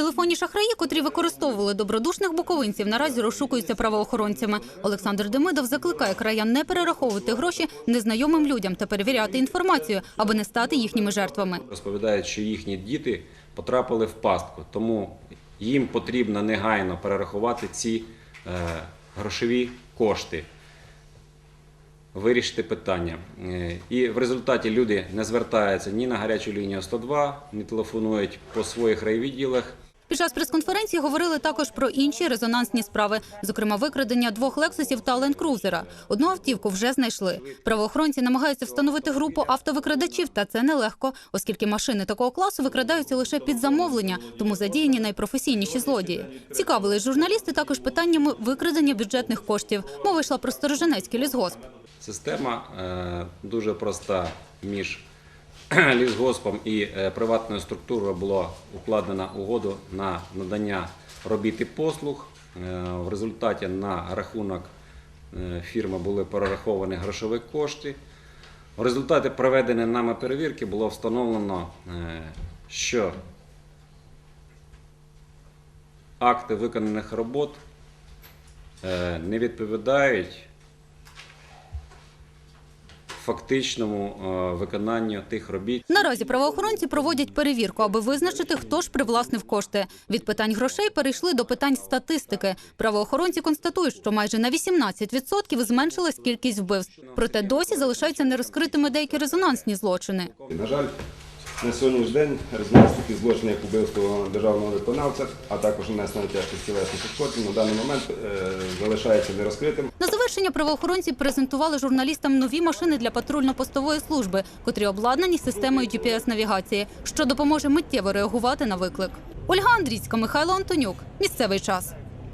Телефонні шахраї, котрі використовували добродушних буковинців, наразі розшукуються правоохоронцями. Олександр Демидов закликає краян не перераховувати гроші незнайомим людям та перевіряти інформацію, аби не стати їхніми жертвами. Розповідають, що їхні діти потрапили в пастку, тому їм потрібно негайно перерахувати ці е, грошові кошти, вирішити питання. Е, І в результаті люди не звертаються ні на гарячу лінію 102, не телефонують по своїх райвідділах. Під час прес-конференції говорили також про інші резонансні справи, зокрема викрадення двох лексусів та ленд-крузера. Одну автівку вже знайшли. Правоохоронці намагаються встановити групу автовикрадачів, та це нелегко, оскільки машини такого класу викрадаються лише під замовлення, тому задіяні найпрофесійніші злодії. Цікавились журналісти також питаннями викрадення бюджетних коштів. Мова йшла про Сторожинецький лісгосп. Система е, дуже проста між лісгоспом і е, приватною структурою була укладена угоду на надання робіт і послуг. Е, В результаті на рахунок е, фірми були перераховані грошові кошти. В результаті проведеної нами перевірки було встановлено, що акти виконаних робот не відповідають фактичному е, виконанню тих робіт. Наразі правоохоронці проводять перевірку, аби визначити, хто ж привласнив кошти. Від питань грошей перейшли до питань статистики. Правоохоронці констатують, що майже на 18% зменшилась кількість вбивств. Проте досі залишаються нерозкритими деякі резонансні злочини. На жаль, на сьогоднішній день резонанс злочинів, як убивство державного виконавця, а також нанесення тяжких тілесних ушкоджень, на даний момент е, залишається нерозкритим. Завершення правоохоронці презентували журналістам нові машини для патрульно-постової служби, котрі обладнані системою GPS-навігації, що допоможе миттєво реагувати на виклик. Ольга Андрійська, Михайло Антонюк. Місцевий час.